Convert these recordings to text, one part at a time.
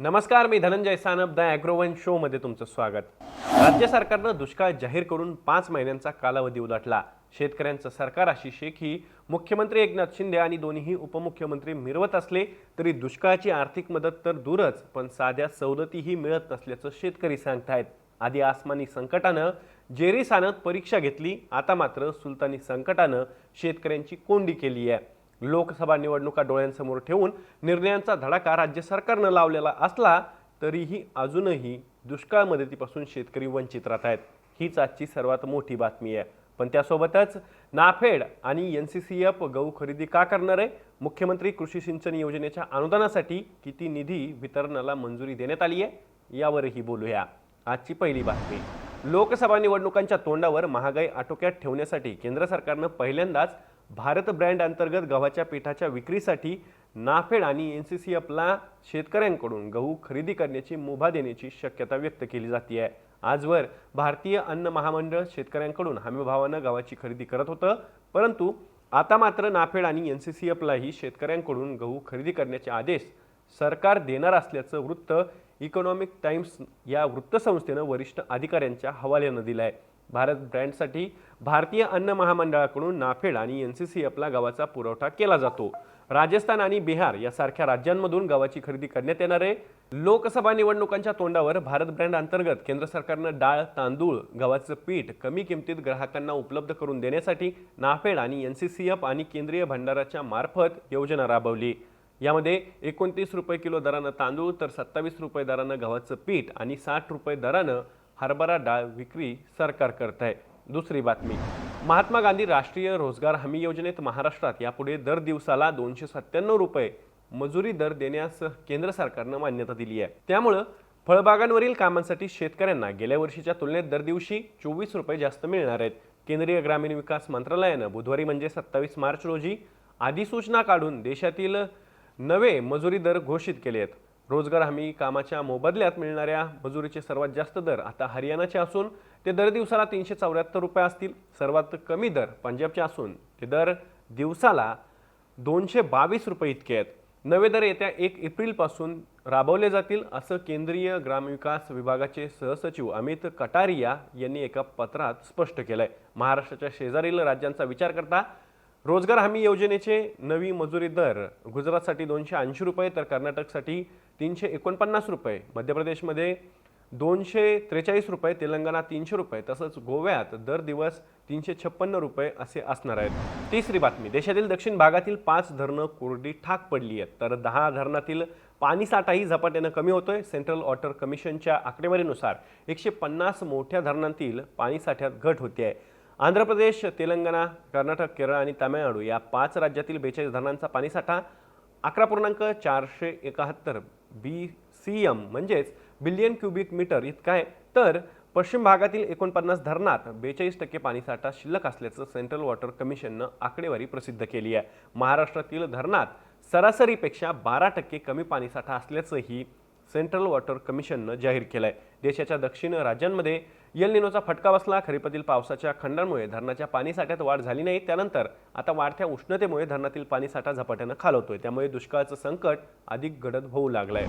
नमस्कार मी धनंजय सानप द ॲग्रोवन शोमध्ये तुमचं स्वागत. राज्य सरकारनं दुष्काळ जाहीर करून पाच महिन्यांचा कालावधी उलटला. शेतकऱ्यांचं सरकार अशी शेख ही मुख्यमंत्री एकनाथ शिंदे आणि दोन्हीही उपमुख्यमंत्री मिरवत असले तरी दुष्काळाची आर्थिक मदत तर दूरच पण साध्या सवलतीही मिळत नसल्याचं शेतकरी सांगतायत. आधी आसमानी संकटानं जेरी सानत परीक्षा घेतली आता मात्र सुलतानी संकटानं शेतकऱ्यांची कोंडी केली आहे लोकसभा निवडणुका डोळ्यांसमोर ठेवून निर्णयांचा धडाका राज्य सरकारनं लावलेला असला तरीही अजूनही दुष्काळ मदतीपासून शेतकरी वंचित राहत आहेत. हीच आजची सर्वात मोठी बातमी आहे. पण त्यासोबतच नाफेड आणि एन सी सी एफ गहू खरेदी का करणार आहे? मुख्यमंत्री कृषी सिंचन योजनेच्या अनुदानासाठी किती निधी वितरणाला मंजुरी देण्यात आली आहे? यावरही बोलूया. आजची पहिली बातमी. लोकसभा निवडणुकांच्या तोंडावर महागाई आटोक्यात ठेवण्यासाठी केंद्र सरकारनं पहिल्यांदाच भारत ब्रँड अंतर्गत गव्हाच्या पिठाच्या विक्रीसाठी नाफेड आणि एन सी सी एफला शेतकऱ्यांकडून गहू खरेदी करण्याची मुभा देण्याची शक्यता व्यक्त केली जाते आहे आजवर भारतीय अन्न महामंडळ शेतकऱ्यांकडून हमीभावानं गव्हाची खरेदी करत होतं परंतु आता मात्र नाफेड आणि एन सी सी एफलाही शेतकऱ्यांकडून गहू खरेदी करण्याचे आदेश सरकार देणार असल्याचं वृत्त इकॉनॉमिक टाइम्स या वृत्तसंस्थेनं वरिष्ठ अधिकाऱ्यांच्या हवाल्यानं दिलं आहे भारत ब्रँडसाठी भारतीय अन्न महामंडळाकडून नाफेड आणि एन सी सी एफला गव्हाचा पुरवठा केला जातो. राजस्थान आणि बिहार यासारख्या राज्यांमधून गव्हाची खरेदी करण्यात येणार आहे. लोकसभा निवडणुकांच्या तोंडावर भारत ब्रँड अंतर्गत केंद्र सरकारनं डाळ तांदूळ गव्हाचं पीठ कमी किमतीत ग्राहकांना उपलब्ध करून देण्यासाठी नाफेड आणि एन सी सी एफ आणि केंद्रीय भंडाराच्या मार्फत योजना राबवली. यामध्ये एकोणतीस रुपये किलो दरानं तांदूळ तर सत्तावीस रुपये दरानं गव्हाचं पीठ आणि साठ रुपये दरानं हरभरा डाळ विक्री सरकार करत आहे. दुसरी बातमी. महात्मा गांधी राष्ट्रीय रोजगार हमी योजनेत महाराष्ट्रात यापुढे दर दिवसाला दोनशे सत्त्याण्णव रुपये मजुरी दर देण्यास केंद्र सरकारनं मान्यता दिली आहे. त्यामुळं फळबागांवरील कामांसाठी शेतकऱ्यांना गेल्या वर्षीच्या तुलनेत दर दिवशी चोवीस रुपये जास्त मिळणार आहेत. केंद्रीय ग्रामीण विकास मंत्रालयानं बुधवारी म्हणजे सत्तावीस मार्च रोजी अधिसूचना काढून देशातील नवे मजुरी दर घोषित केले आहेत. रोजगार हमी कामाच्या मोबदल्यात मिळणाऱ्या मजुरीचे सर्वात जास्त दर आता हरियाणाचे असून ते दर दिवसाला तीनशे चौऱ्याहत्तर रुपये असतील. सर्वात कमी दर पंजाबचे असून ते दर दिवसाला दोनशे बावीस रुपये इतके आहेत. नवे दर येत्या एक एप्रिलपासून राबवले जातील असं केंद्रीय ग्रामविकास विभागाचे सहसचिव अमित कटारिया यांनी एका पत्रात स्पष्ट केलं आहे महाराष्ट्राच्या शेजारील राज्यांचा विचार करता रोजगार हमी योजनेचे नवी मजुरी दर गुजरातसाठी दोनशे ऐंशी रुपये तर कर्नाटकसाठी तीनशे एकोणपन्नास रुपये. मध्य प्रदेशमध्ये दोनशे त्रेचाळीस रुपये तेलंगणा तीनशे रुपये तसंच गोव्यात दर दिवस तीनशे छप्पन्न रुपये असे असणार आहेत. तिसरी बातमी देशातील दक्षिण भागातील पाच धरणं कोरडी ठाक पडली आहेत. तर दहा धरणातील पाणीसाठाही झपाट्यानं कमी होतोय. सेंट्रल वॉटर कमिशनच्या आकडेवारीनुसार एकशे पन्नास मोठ्या धरणांतील पाणीसाठ्यात घट होते आहे आंध्र प्रदेश तेलंगणा कर्नाटक केरळ आणि तामिळनाडू या पाच राज्यातील बेचाळीस धरणांचा पाणीसाठा अकरा पूर्णांक चारशे एकाहत्तर बी सी एम म्हणजेच बिलियन क्युबिक मीटर इतका आहे. तर पश्चिम भागातील एकोणपन्नास धरणात बेचाळीस टक्के पाणीसाठा शिल्लक असल्याचं सेंट्रल वॉटर कमिशननं आकडेवारी प्रसिद्ध केली आहे. महाराष्ट्रातील धरणात सरासरीपेक्षा बारा टक्के कमी पाणीसाठा असल्याचंही सेंट्रल वॉटर कमिशननं जाहीर केलं आहे देशाच्या दक्षिण राज्यांमध्ये यल निनोचा फटका बसला. खरीपातील पावसाच्या खंडांमुळे धरणाच्या पाणीसाठ्यात वाढ झाली नाही. त्यानंतर आता वाढत्या उष्णतेमुळे धरणातील पाणीसाठा झपाट्यानं खालवतोय त्यामुळे दुष्काळाचं संकट अधिक गडद होऊ लागलंय.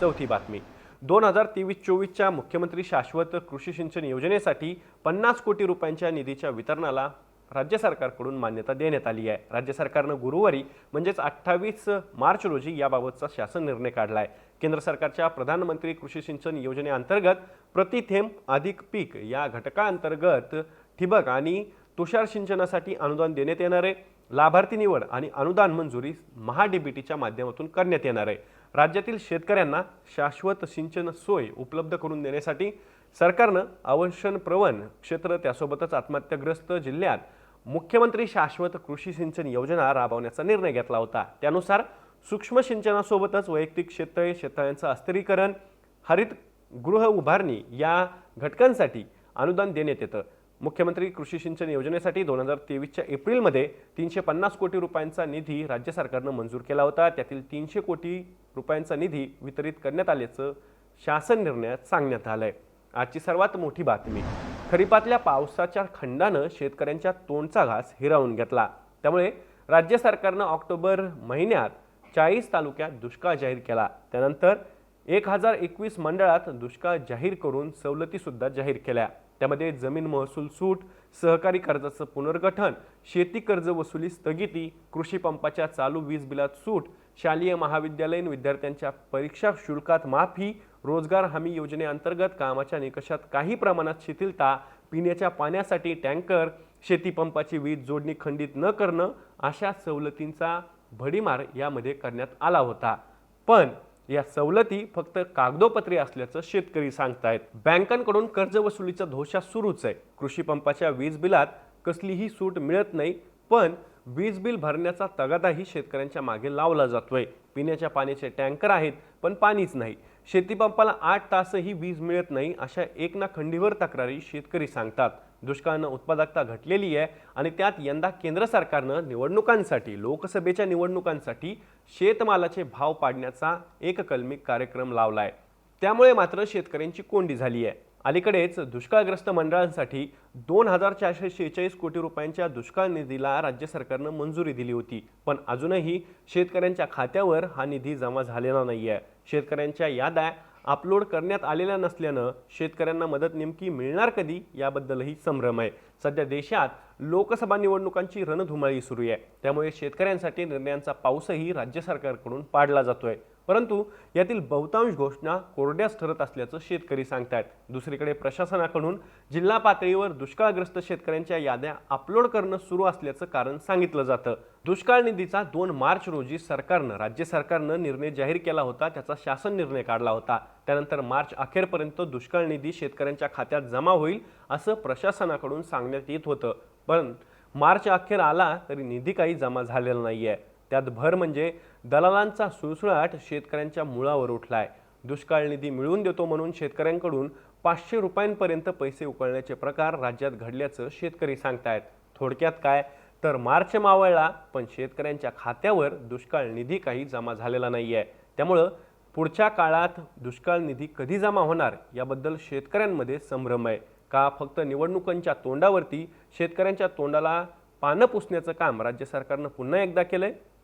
चौथी बातमी. दोन हजार तेवीस चोवीसच्या मुख्यमंत्री शाश्वत कृषी सिंचन योजनेसाठी पन्नास कोटी रुपयांच्या निधीच्या वितरणाला राज्य सरकारकडून मान्यता देण्यात आली आहे. राज्य सरकारनं गुरुवारी म्हणजेच अठ्ठावीस मार्च रोजी याबाबतचा शासन निर्णय काढला आहे केंद्र सरकारच्या प्रधानमंत्री कृषी सिंचन योजनेअंतर्गत प्रति थेंब अधिक पीक या घटकाअंतर्गत ठिबक आणि तुषार सिंचनासाठी अनुदान देण्यात येणार आहे. लाभार्थी निवड आणि अनुदान मंजुरी महाडीबीटीच्या माध्यमातून करण्यात येणार आहे. राज्यातील शेतकऱ्यांना शाश्वत सिंचन सोय उपलब्ध करून देण्यासाठी सरकारनं अवशन प्रवण क्षेत्र त्यासोबतच आत्महत्याग्रस्त जिल्ह्यात मुख्यमंत्री शाश्वत कृषी सिंचन योजना राबवण्याचा निर्णय घेतला होता. त्यानुसार सूक्ष्म सिंचनासोबतच वैयक्तिक शेततळे शेततळ्यांचं अस्तरीकरण हरित गृह उभारणी या घटकांसाठी अनुदान देण्यात येतं. मुख्यमंत्री कृषी सिंचन योजनेसाठी दोन हजार तेवीसच्या एप्रिलमध्ये तीनशे पन्नास कोटी रुपयांचा निधी राज्य सरकारनं मंजूर केला होता. त्यातील तीनशे कोटी रुपयांचा निधी वितरित करण्यात आल्याचं शासन निर्णयात सांगण्यात आलं आहे आजची सर्वात मोठी बातमी खरीपातल्या पावसाच्या खंडानं शेतकऱ्यांच्या तोंडचा घास हिरावून घेतला. त्यामुळे राज्य सरकारनं ऑक्टोबर महिन्यात चाळीस तालुक्यात दुष्काळ जाहीर केला. त्यानंतर एक हजार एकवीस मंडळात दुष्काळ जाहीर करून सवलतीसुद्धा जाहीर केल्या. त्यामध्ये जमीन महसूल सूट सहकारी कर्जाचं पुनर्गठन शेती कर्ज वसुली स्थगिती कृषी पंपाच्या चालू वीज बिलात सूट शालेय महाविद्यालयीन विद्यार्थ्यांच्या परीक्षा शुल्कात माफी रोजगार हमी योजनेअंतर्गत कामाच्या निकषात काही प्रमाणात शिथिलता पिण्याच्या पाण्यासाठी टँकर शेतीपंपाची वीज जोडणी खंडित न करणं अशा सवलतींचा भडीमार यामध्ये करण्यात आला होता. पण या सवलती फक्त कागदोपत्री असल्याचं शेतकरी सांगतायत. बँकांकडून कर्ज वसुलीचा धोशा सुरूच आहे. कृषी पंपाच्या वीज बिलात कसलीही सूट मिळत नाही पण वीज बिल भरण्याचा तगादाही शेतकऱ्यांच्या मागे लावला जातोय. पिण्याच्या पाण्याचे टँकर आहेत पण पाणीच नाही. शेतीपंपाला आठ तासही वीज मिळत नाही अशा एक ना खंडीवर तक्रारी शेतकरी सांगतात. दुष्काळानं उत्पादकता घटलेली आहे आणि त्यात यंदा केंद्र सरकारनं निवडणुकांसाठी लोकसभेच्या निवडणुकांसाठी शेतमालाचे भाव पाडण्याचा एककलमी कार्यक्रम लावला आहे त्यामुळे मात्र शेतकऱ्यांची कोंडी झाली आहे. अलीकडेच दुष्काळग्रस्त मंडळांसाठी दोन हजार चारशे शेहेचाळीस कोटी रुपयांच्या दुष्काळ निधीला राज्य सरकारनं मंजुरी दिली होती. पण अजूनही शेतकऱ्यांच्या खात्यावर हा निधी जमा झालेला नाही आहे शेतकऱ्यांच्या याद्या अपलोड करण्यात आलेल्या नसल्यानं शेतकऱ्यांना मदत नेमकी मिळणार कधी याबद्दलही संभ्रम आहे. सध्या देशात लोकसभा निवडणुकांची रणधुमाळी सुरू आहे. त्यामुळे शेतकऱ्यांसाठी निर्णयांचा पाऊसही राज्य सरकारकडून पाडला जातोय. परंतु यातील बहुतांश घोषणा कोरड्याच ठरत असल्याचं शेतकरी सांगतात दुसरीकडे प्रशासनाकडून जिल्हा पातळीवर दुष्काळग्रस्त शेतकऱ्यांच्या याद्या अपलोड करणं सुरू असल्याचं कारण सांगितलं जातं. दुष्काळ निधीचा दोन मार्च रोजी सरकारनं राज्य सरकारनं निर्णय जाहीर केला होता त्याचा शासन निर्णय काढला होता. त्यानंतर मार्च अखेरपर्यंत दुष्काळ निधी शेतकऱ्यांच्या खात्यात जमा होईल असं प्रशासनाकडून सांगण्यात येत होतं. पण मार्च अखेर आला तरी निधी काही जमा झालेला नाही आहे त्यात भर म्हणजे दलालांचा सुळसुळाट शेतकऱ्यांच्या मुळावर उठलाय. दुष्काळ निधी मिळवून देतो म्हणून शेतकऱ्यांकडून पाचशे रुपयांपर्यंत पैसे उकळण्याचे प्रकार राज्यात घडल्याचं शेतकरी सांगतायत. थोडक्यात काय? तर मार्च मावळला पण शेतकऱ्यांच्या खात्यावर दुष्काळ निधी काही जमा झालेला नाही आहे त्यामुळं पुढच्या काळात दुष्काळ निधी कधी जमा होणार याबद्दल शेतकऱ्यांमध्ये संभ्रम आहे. का फक्त निवडणुकांच्या तोंडावरती शेतकऱ्यांच्या तोंडाला पानं पुसण्याचं काम राज्य सरकारनं पुन्हा एकदा केलं आहे